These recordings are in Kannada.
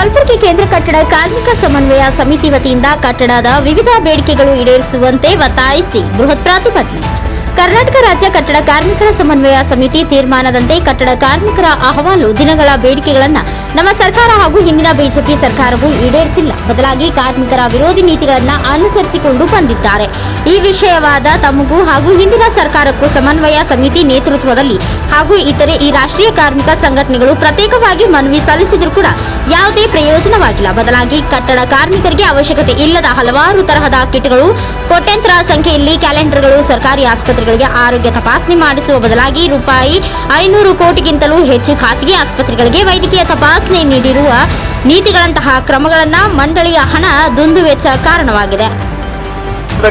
ಕಲಬುರಗಿ ಕೇಂದ್ರ ಕಟ್ಟಡ ಕಾರ್ಮಿಕ ಸಮನ್ವಯ ಸಮಿತಿ ವತಿಯಿಂದ ಕಟ್ಟಡದ ವಿವಿಧ ಬೇಡಿಕೆಗಳು ಈಡೇರಿಸುವಂತೆ ಒತ್ತಾಯಿಸಿ ಬೃಹತ್ ಪ್ರತಿಭಟನೆ ಕರ್ನಾಟಕ ರಾಜ್ಯ ಕಟ್ಟಡ ಕಾರ್ಮಿಕರ ಸಮನ್ವಯ ಸಮಿತಿ ತೀರ್ಮಾನದಂತೆ ಕಟ್ಟಡ ಕಾರ್ಮಿಕರ ಅಹವಾಲು ದಿನಗಳ ಬೇಡಿಕೆಗಳನ್ನು ನಮ್ಮ ಸರ್ಕಾರ ಹಾಗೂ ಹಿಂದಿನ ಬಿಜೆಪಿ ಸರ್ಕಾರವು ಈಡೇರಿಸಿಲ್ಲ. ಬದಲಾಗಿ ಕಾರ್ಮಿಕರ ವಿರೋಧಿ ನೀತಿಗಳನ್ನು ಅನುಸರಿಸಿಕೊಂಡು ಬಂದಿದ್ದಾರೆ. ಈ ವಿಷಯವಾದ ತಮಗೂ ಹಾಗೂ ಹಿಂದಿನ ಸರ್ಕಾರಕ್ಕೂ ಸಮನ್ವಯ ಸಮಿತಿ ನೇತೃತ್ವದಲ್ಲಿ ಹಾಗೂ ಇತರೆ ಈ ರಾಷ್ಟ್ರೀಯ ಕಾರ್ಮಿಕ ಸಂಘಟನೆಗಳು ಪ್ರತ್ಯೇಕವಾಗಿ ಮನವಿ ಸಲ್ಲಿಸಿದರೂ ಕೂಡ ಯಾವುದೇ ಪ್ರಯೋಜನವಾಗಿಲ್ಲ. ಬದಲಾಗಿ ಕಟ್ಟಡ ಕಾರ್ಮಿಕರಿಗೆ ಅವಶ್ಯಕತೆ ಇಲ್ಲದ ಹಲವಾರು ತರಹದ ಕಿಟ್ಗಳು ಕೋಟ್ಯಂತರ ಸಂಖ್ಯೆಯಲ್ಲಿ ಕ್ಯಾಲೆಂಡರ್ಗಳು, ಸರ್ಕಾರಿ ಆಸ್ಪತ್ರೆಗಳಿಗೆ ಆರೋಗ್ಯ ತಪಾಸಣೆ ಮಾಡಿಸುವ ಬದಲಾಗಿ ರೂಪಾಯಿ ಐನೂರು ಕೋಟಿಗಿಂತಲೂ ಹೆಚ್ಚು ಖಾಸಗಿ ಆಸ್ಪತ್ರೆಗಳಿಗೆ ವೈದ್ಯಕೀಯ ತಪಾಸಣೆ ನೀಡಿರುವ ನೀತಿಗಳಂತಹ ಕ್ರಮಗಳನ್ನು ಮಂಡಳಿಯ ಹಣ ದುಂದುವೆಚ್ಚ ಕಾರಣವಾಗಿದೆ.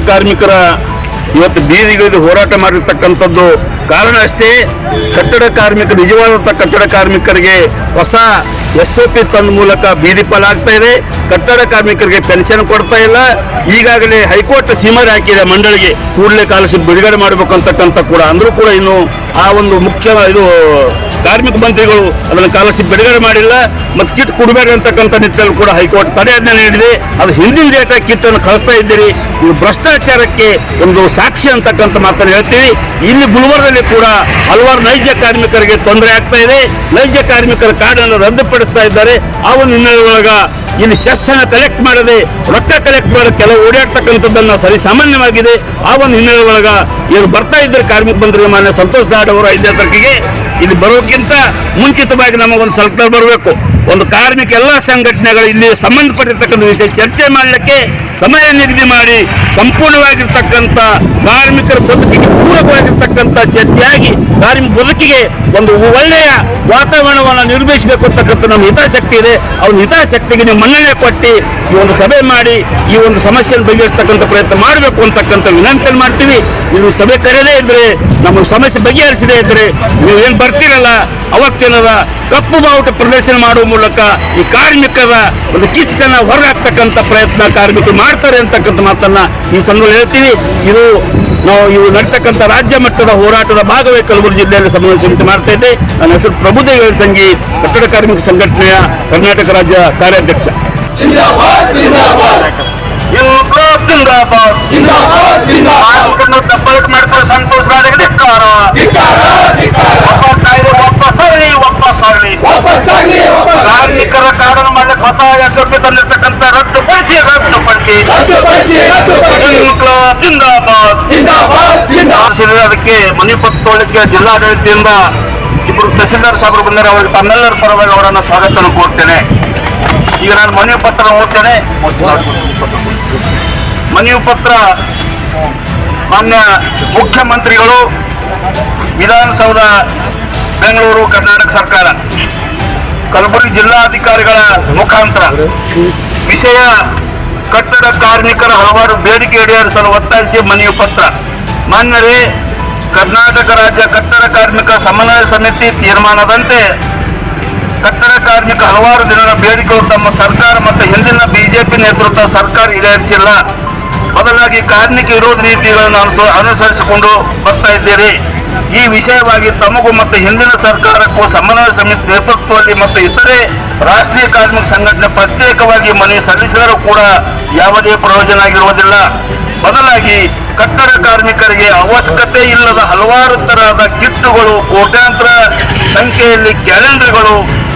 ಕಾರ್ಮಿಕರ ಇವತ್ತು ಬೀದಿಗಿಳಿದು ಹೋರಾಟ ಮಾಡಿರ್ತಕ್ಕಂಥದ್ದು ಕಾರಣ ಅಷ್ಟೇ, ಕಟ್ಟಡ ಕಾರ್ಮಿಕ ನಿಜವಾದಂಥ ಕಟ್ಟಡ ಕಾರ್ಮಿಕರಿಗೆ ಹೊಸ ಎಸ್ ಒ ಪಿ ತಂದ ಮೂಲಕ ಬೀದಿ ಪಾಲಾಗ್ತಾ ಇದೆ. ಕಟ್ಟಡ ಕಾರ್ಮಿಕರಿಗೆ ಪೆನ್ಷನ್ ಕೊಡ್ತಾ ಇಲ್ಲ. ಈಗಾಗಲೇ ಹೈಕೋರ್ಟ್ ಸೀಮರೆ ಹಾಕಿದೆ ಮಂಡಳಿಗೆ. ಕೂಡಲೇ ಕಾಲಶಿಪ್ ಬಿಡುಗಡೆ ಮಾಡಬೇಕು ಅಂತಕ್ಕಂಥ ಕೂಡ ಅಂದರೂ ಕೂಡ ಇನ್ನು ಆ ಒಂದು ಮುಖ್ಯ ಇದು ಕಾರ್ಮಿಕ ಮಂತ್ರಿಗಳು ಅದನ್ನು ಕಾಲಶಿಪ್ ಬಿಡುಗಡೆ ಮಾಡಿಲ್ಲ. ಮತ್ತು ಕಿಟ್ ಕೊಡಬೇಡಿ ಅಂತಕ್ಕಂಥ ನಿಟ್ಟಿನಲ್ಲಿ ಕೂಡ ಹೈಕೋರ್ಟ್ ತಡೆಯಾಜ್ಞೆ ನೀಡಿದೆ. ಅದು ಹಿಂದಿನ ಡೇಟ ಕಿಟ್ ಅನ್ನು ಕಳಿಸ್ತಾ ಇದ್ದೀರಿ. ಇದು ಭ್ರಷ್ಟಾಚಾರಕ್ಕೆ ಒಂದು ಸಾಕ್ಷಿ ಅಂತಕ್ಕಂಥ ಮಾತನ್ನು ಹೇಳ್ತೀವಿ. ಇಲ್ಲಿ ಗುಲ್ಬರ್ಗದಲ್ಲಿ ಕೂಡ ಹಲವಾರು ನೈಜ ಕಾರ್ಮಿಕರಿಗೆ ತೊಂದರೆ ಆಗ್ತಾ ಇದೆ. ನೈಜ ಕಾರ್ಮಿಕರ ಕಾರ್ಡನ್ನು ರದ್ದುಪಡಿಸ್ತಾ ಇದ್ದಾರೆ. ಆ ಒಂದು ಹಿನ್ನೆಲೆ ಒಳಗ ಇಲ್ಲಿ ಶಸ್ತ್ರನ ಕಲೆಕ್ಟ್ ಮಾಡದೆ, ರೊಕ್ಕ ಕಲೆಕ್ಟ್ ಮಾಡೋ ಕೆಲವು ಓಡಾಡ್ತಕ್ಕಂಥದ್ದನ್ನ ಸರಿ ಸಾಮಾನ್ಯವಾಗಿದೆ. ಆ ಒಂದು ಹಿನ್ನೆಲೆ ಒಳಗ ಇವರು ಬರ್ತಾ ಇದ್ದಾರೆ ಕಾರ್ಮಿಕ ಮಂತ್ರಿ ಮಾನ್ಯ ಸಂತೋಷ್ ದಾಡ್ ಅವರು ಐದನೇ ತಾರೀಕಿಗೆ ಇಲ್ಲಿ ಬರೋಕ್ಕಿಂತ ಮುಂಚಿತವಾಗಿ ನಮಗೊಂದು ಸ್ವಲ್ಪ ಬರಬೇಕು. ಒಂದು ಕಾರ್ಮಿಕ ಎಲ್ಲ ಸಂಘಟನೆಗಳು ಇಲ್ಲಿ ಸಂಬಂಧಪಟ್ಟಿರ್ತಕ್ಕಂಥ ವಿಷಯ ಚರ್ಚೆ ಮಾಡಲಿಕ್ಕೆ ಸಮಯ ನಿಗದಿ ಮಾಡಿ ಸಂಪೂರ್ಣವಾಗಿರ್ತಕ್ಕಂಥ ಕಾರ್ಮಿಕರ ಬದುಕಿಗೆ ಪೂರಕವಾಗಿರ್ತಕ್ಕಂಥ ಚರ್ಚೆಯಾಗಿ ಕಾರ್ಮಿಕ ಬದುಕಿಗೆ ಒಂದು ಒಳ್ಳೆಯ ವಾತಾವರಣವನ್ನು ನಿರ್ಮಿಸಬೇಕು ಅಂತಕ್ಕಂಥ ನಮ್ಮ ಹಿತಾಸಕ್ತಿ ಇದೆ. ಅವ್ನ ಹಿತಾಸಕ್ತಿಗೆ ನೀವು ಮನ್ನಣೆ ಕೊಟ್ಟು ಈ ಒಂದು ಸಭೆ ಮಾಡಿ, ಈ ಒಂದು ಸಮಸ್ಯೆಯನ್ನು ಬಗೆಹರಿಸ್ತಕ್ಕಂಥ ಪ್ರಯತ್ನ ಮಾಡಬೇಕು ಅಂತಕ್ಕಂಥ ವಿನಂತಿಯನ್ನು ಮಾಡ್ತೀವಿ. ನೀವು ಸಭೆ ಕರೆಯದೇ ಇದ್ರೆ ನಮ್ಮ ಸಮಸ್ಯೆ ಬಗೆಹರಿಸದೇ ಇದ್ರೆ, ನೀವು ಏನು ಬರ್ತೀರಲ್ಲ, ಅವತ್ತೇನದ ಕಪ್ಪು ಬಾವುಟ ಪ್ರದರ್ಶನ ಮಾಡುವ ಮೂಲಕ ಈ ಕಾರ್ಮಿಕರ ಒಂದು ಕಿಚ್ಚನ್ನ ಹೊರಹಾಕ್ತಕ್ಕಂಥ ಪ್ರಯತ್ನ ಕಾರ್ಮಿಕರು ಮಾಡ್ತಾರೆ ಅಂತಕ್ಕಂಥ ಮಾತನ್ನ ಈ ಸಂದರ್ಭದಲ್ಲಿ ಹೇಳ್ತೀವಿ. ಇದು ನಾವು ಇವು ನಡೀತಕ್ಕಂಥ ರಾಜ್ಯ ಮಟ್ಟದ ಹೋರಾಟದ ಭಾಗವೇ ಕಲಬುರಗಿ ಜಿಲ್ಲೆಯಲ್ಲಿ ಸಮಾಲೋಚನೆ ಮಾಡ್ತಾ ಇದ್ದೆ. ನನ್ನ ಹೆಸರು ಪ್ರಭುದೇವ ಸಂಘಿ ಕಟ್ಟಡ ಕಾರ್ಮಿಕ ಸಂಘಟನೆಯ ಕರ್ನಾಟಕ ರಾಜ್ಯ ಕಾರ್ಯಾಧ್ಯಕ್ಷ. ಕಾರ್ಮಿಕರ ಕಾರಣ ಮಾಡಲಿಕ್ಕೆ ಹೊಸ ತಂದಿರ್ತಕ್ಕಂಥ ರದ್ದುಪಡಿಸಿ ರದ್ದು ಜಿಂದಾಬಾದ್. ಅದಕ್ಕೆ ಮಣಿಪತ್ ತೋಳಕ್ಕೆ ಜಿಲ್ಲಾಡಳಿತದಿಂದ ಇಬ್ಬರು ತಹಸೀಲ್ದಾರ್ ಸಾಹೇಬರು ಬಂದರೆ ಅವರಿಗೆ ತಮ್ಮೆಲ್ಲರ ಪರವಾಗಿ ಅವರನ್ನು ಸ್ವಾಗತ ಕೋರ್ತೇನೆ. ಈಗ ನಾನು ಮನವಿ ಪತ್ರ ಓದ್ತೇನೆ ಮನವಿ ಪತ್ರ ಮಾನ್ಯ ಮುಖ್ಯಮಂತ್ರಿಗಳು ವಿಧಾನಸೌಧ ಬೆಂಗಳೂರು ಕರ್ನಾಟಕ ಸರ್ಕಾರ ಕಲಬುರಗಿ ಜಿಲ್ಲಾಧಿಕಾರಿಗಳ ಮುಖಾಂತರ ವಿಷಯ ಕಟ್ಟಡ ಕಾರ್ಮಿಕರ ಹಲವಾರು ಬೇಡಿಕೆ ಈಡೇರಿಸಲು ಒತ್ತಾಯಿಸಿ ಮನವಿ ಪತ್ರ. ಮಾನ್ಯರೇ, ಕರ್ನಾಟಕ ರಾಜ್ಯ ಕಟ್ಟಡ ಕಾರ್ಮಿಕ ಸಮನ್ವಯ ಸಮಿತಿ ತೀರ್ಮಾನದಂತೆ ಕಟ್ಟಡ ಕಾರ್ಮಿಕ ಹಲವಾರು ದಿನಗಳ ಬೇಡಿಕೆಗಳು ತಮ್ಮ ಸರ್ಕಾರ ಮತ್ತು ಹಿಂದಿನ ಬಿಜೆಪಿ ನೇತೃತ್ವ ಸರ್ಕಾರ ಈಡೇರಿಸಿಲ್ಲ. ಬದಲಾಗಿ ಕಾರ್ಮಿಕ ವಿರೋಧ ನೀತಿಗಳನ್ನು ಅನುಸ- ಅನುಸರಿಸಿಕೊಂಡು ಬರ್ತಾ ಇದ್ದೀರಿ. ಈ ವಿಷಯವಾಗಿ ತಮಗೂ ಮತ್ತು ಹಿಂದಿನ ಸರ್ಕಾರಕ್ಕೂ ಸಮನ್ವಯ ಸಮಿತಿ ನೇತೃತ್ವದಲ್ಲಿ ಮತ್ತು ಇತರೆ ರಾಷ್ಟ್ರೀಯ ಕಾರ್ಮಿಕ ಸಂಘಟನೆ ಪ್ರತ್ಯೇಕವಾಗಿ ಮನವಿ ಸಲ್ಲಿಸಿದರೂ ಕೂಡ ಯಾವುದೇ ಪ್ರಯೋಜನ ಆಗಿರುವುದಿಲ್ಲ. ಬದಲಾಗಿ ಕಟ್ಟಡ ಕಾರ್ಮಿಕರಿಗೆ ಅವಶ್ಯಕತೆ ಇಲ್ಲದ ಹಲವಾರು ತರಹದ ಕಿಟ್ಟುಗಳು ಕೋಟ್ಯಾಂತರ ಸಂಖ್ಯೆಯಲ್ಲಿ ಕ್ಯಾಲೆಂಡರ್ಗಳು,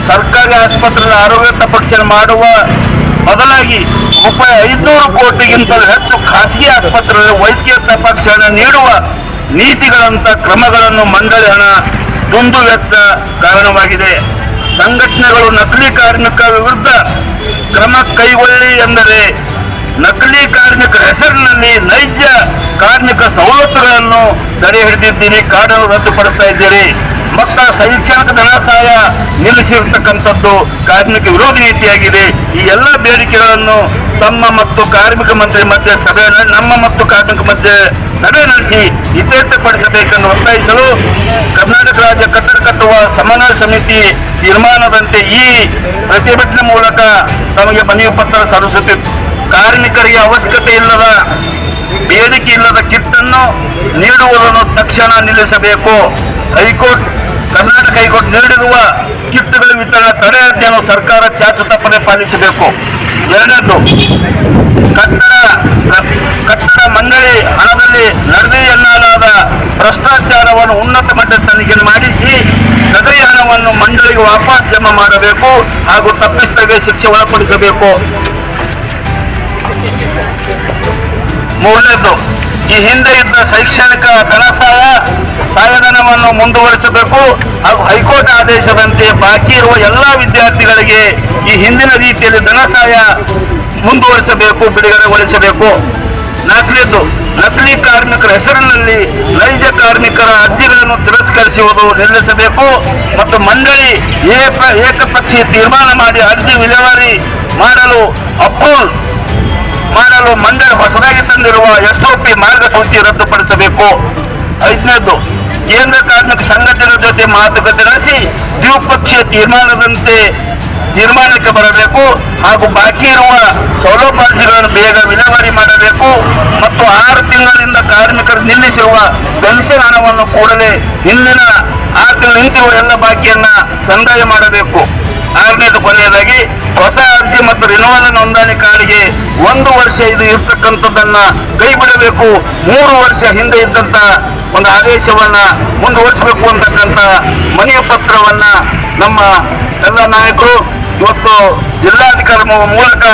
ಸರ್ಕಾರಿ ಆಸ್ಪತ್ರೆಗಳ ಆರೋಗ್ಯ ತಪಾಸಣೆ ಮಾಡುವ ಬದಲಾಗಿ ರೂಪಾಯಿ ಐದುನೂರು ಕೋಟಿಗಿಂತಲೂ ಹೆಚ್ಚು ಖಾಸಗಿ ಆಸ್ಪತ್ರೆಗಳಲ್ಲಿ ವೈದ್ಯಕೀಯ ತಪಾಸಣೆ ನೀಡುವ ನೀತಿಗಳಂತ ಕ್ರಮಗಳನ್ನು ಮಂಡಳಿ ಹಣ ದುಂದು ವೆಚ್ಚ ಕಾರಣವಾಗಿದೆ. ಸಂಘಟನೆಗಳು ನಕಲಿ ಕಾರ್ಮಿಕ ವಿರುದ್ಧ ಕ್ರಮ ಕೈಗೊಳ್ಳಿ ಎಂದರೆ ನಕಲಿ ಕಾರ್ಮಿಕ ಹೆಸರಿನಲ್ಲಿ ನೈಜ ಕಾರ್ಮಿಕ ಸವಲತ್ತುಗಳನ್ನು ತಡೆ ಹಿಡಿದಿದ್ದೀರಿ. ಕಾರ್ಡನ್ನು ರದ್ದುಪಡಿಸ್ತಾ ಇದ್ದೀರಿ. ಮಕ್ಕಳ ಶೈಕ್ಷಣಿಕ ಧನಸಹಾಯ ನಿಲ್ಲಿಸಿರ್ತಕ್ಕಂಥದ್ದು ಕಾರ್ಮಿಕ ವಿರೋಧಿ ನೀತಿಯಾಗಿದೆ. ಈ ಎಲ್ಲ ಬೇಡಿಕೆಗಳನ್ನು ತಮ್ಮ ಮತ್ತು ಕಾರ್ಮಿಕ ಮಂತ್ರಿ ಮಧ್ಯೆ ಸಭೆ ನಮ್ಮ ಮತ್ತು ಕಾರ್ಮಿಕ ಮಧ್ಯೆ ಸಭೆ ನಡೆಸಿ ಇತ್ಯರ್ಥಪಡಿಸಬೇಕೆಂದು ಒತ್ತಾಯಿಸಲು ಕರ್ನಾಟಕ ರಾಜ್ಯ ಕಟ್ಟಡ ಕಟ್ಟುವ ಸಮನ್ವಯ ಸಮಿತಿ ತೀರ್ಮಾನದಂತೆ ಈ ಪ್ರತಿಭಟನೆ ಮೂಲಕ ತಮಗೆ ಮನವಿ ಪತ್ರ ಸಲ್ಲಿಸುತ್ತಿತ್ತು. ಕಾರ್ಮಿಕರಿಗೆ ಅವಶ್ಯಕತೆ ಇಲ್ಲದ ಬೇಡಿಕೆ ಇಲ್ಲದ ಕಿಟ್ಟನ್ನು ನೀಡುವುದನ್ನು ತಕ್ಷಣ ನಿಲ್ಲಿಸಬೇಕು. ಹೈಕೋರ್ಟ್ ಕರ್ನಾಟಕ ಹೈಕೋರ್ಟ್ ನೀಡಿರುವ ಕಿಟ್ಗಳ ವಿತರಣೆ ತಡೆಯನ್ನು ಸರ್ಕಾರ ಚಾಚು ತಪ್ಪದೆ ಪಾಲಿಸಬೇಕು. ಎರಡನೇದು, ಕಟ್ಟಡ ಕಟ್ಟಡ ಮಂಡಳಿ ಹಣದಲ್ಲಿ ನಡೆದಿ ಭ್ರಷ್ಟಾಚಾರವನ್ನು ಉನ್ನತ ಮಟ್ಟದ ತನಿಖೆ ಮಾಡಿಸಿ ಸದರಿ ಹಣವನ್ನು ಮಂಡಳಿಗೆ ವಾಪಸ್ ಜಮಾ ಮಾಡಬೇಕು ಹಾಗೂ ತಪ್ಪಿಸ್ತಗೆ ಶಿಕ್ಷೆ ಒಳಪಡಿಸಬೇಕು. ಮೂರನೇದು ಈ ಹಿಂದೆ ಇದ್ದ ಶೈಕ್ಷಣಿಕ ಧನ ಸಹಾಯ ಸಹಾಯಧನವನ್ನು ಮುಂದುವರಿಸಬೇಕು ಹಾಗೂ ಹೈಕೋರ್ಟ್ ಆದೇಶದಂತೆ ಬಾಕಿ ಇರುವ ಎಲ್ಲ ವಿದ್ಯಾರ್ಥಿಗಳಿಗೆ ಈ ಹಿಂದಿನ ರೀತಿಯಲ್ಲಿ ಧನ ಸಹಾಯ ಮುಂದುವರಿಸಬೇಕು, ಬಿಡುಗಡೆಗೊಳಿಸಬೇಕು. ನಾಲ್ಕನೇದು ನಕಲಿ ಕಾರ್ಮಿಕರ ಹೆಸರಿನಲ್ಲಿ ನೈಜ ಕಾರ್ಮಿಕರ ಅರ್ಜಿಗಳನ್ನು ತಿರಸ್ಕರಿಸುವುದು ನಿಲ್ಲಿಸಬೇಕು ಮತ್ತು ಮಂಡಳಿ ಏಕ, ಏಕಪಕ್ಷೀಯ ತೀರ್ಮಾನ ಮಾಡಿ ಅರ್ಜಿ ವಿಲೇವಾರಿ ಮಾಡಲು ಅಪ್ರೂವ್ ಮಾಡಲು ಮಂಡಳಿ ಹೊಸದಾಗಿ ತಂದಿರುವ ಎಸ್ಒಪಿ ಮಾರ್ಗಸೂಚಿ ರದ್ದುಪಡಿಸಬೇಕು. ಐದನೇದು, ಕೇಂದ್ರ ಕಾರ್ಮಿಕ ಸಂಘಟನೆ ಜೊತೆ ಮಾತುಕತೆ ನಡೆಸಿ ದ್ವಿಪಕ್ಷೀಯ ತೀರ್ಮಾನದಂತೆ ತೀರ್ಮಾನಕ್ಕೆ ಬರಬೇಕು ಹಾಗೂ ಬಾಕಿ ಇರುವ ಸೌಲಭ್ಯಾರ್ಜಿಗಳನ್ನು ಬೇಗ ವಿಲೇವಾರಿ ಮಾಡಬೇಕು ಮತ್ತು ಆರು ತಿಂಗಳಿಂದ ಕಾರ್ಮಿಕರು ನಿಲ್ಲಿಸಿರುವ ಪೆನ್ಷನ್ ಹಣವನ್ನು ಕೂಡಲೇ ಹಿಂದಿನ ತಿಂಗಳು ನಿಂತಿರುವ ಎಲ್ಲ ಬಾಕಿಯನ್ನ ಸಂದಾಯ ಮಾಡಬೇಕು. ಆರನೇದು ಕೊನೆಯದಾಗಿ, ಹೊಸ ಅರ್ಜಿ ಮತ್ತು ರಿನೋವಲ್ ನೋಂದಣಿ ಕಾರ್ಡ್ಗೆ ಒಂದು ವರ್ಷ ಇದು ಇರ್ತಕ್ಕಂಥದ್ದನ್ನ ಕೈ ಬಿಡಬೇಕು ಮೂರು ವರ್ಷ ಹಿಂದೆ ಇದ್ದಂತ ಒಂದು ಆದೇಶವನ್ನ ಮುಂದುವರಿಸಬೇಕು ಅಂತಕ್ಕಂಥ ಮನೆಯ ಪತ್ರವನ್ನ ನಮ್ಮ ಎಲ್ಲ ನಾಯಕರು ಇವತ್ತು ಜಿಲ್ಲಾಧಿಕಾರಿ ಮೂಲಕ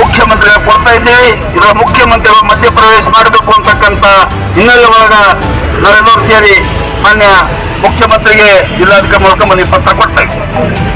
ಮುಖ್ಯಮಂತ್ರಿಗಳ ಕೊಡ್ತಾ ಇದ್ದೀವಿ. ಇದರ ಮುಖ್ಯಮಂತ್ರಿಗಳು ಮಧ್ಯಪ್ರವೇಶ ಮಾಡಬೇಕು ಅಂತಕ್ಕಂಥ ಹಿನ್ನೆಲೆ ಒಳಗ ನಾವೆಲ್ಲರೂ ಸೇರಿ ಮಾನ್ಯ ಮುಖ್ಯಮಂತ್ರಿಗೆ ಜಿಲ್ಲಾಧಿಕಾರಿ ಮೂಲಕ ಮನವಿ ಪತ್ರ ಕೊಡ್ತಾ ಇದ್ದೀವಿ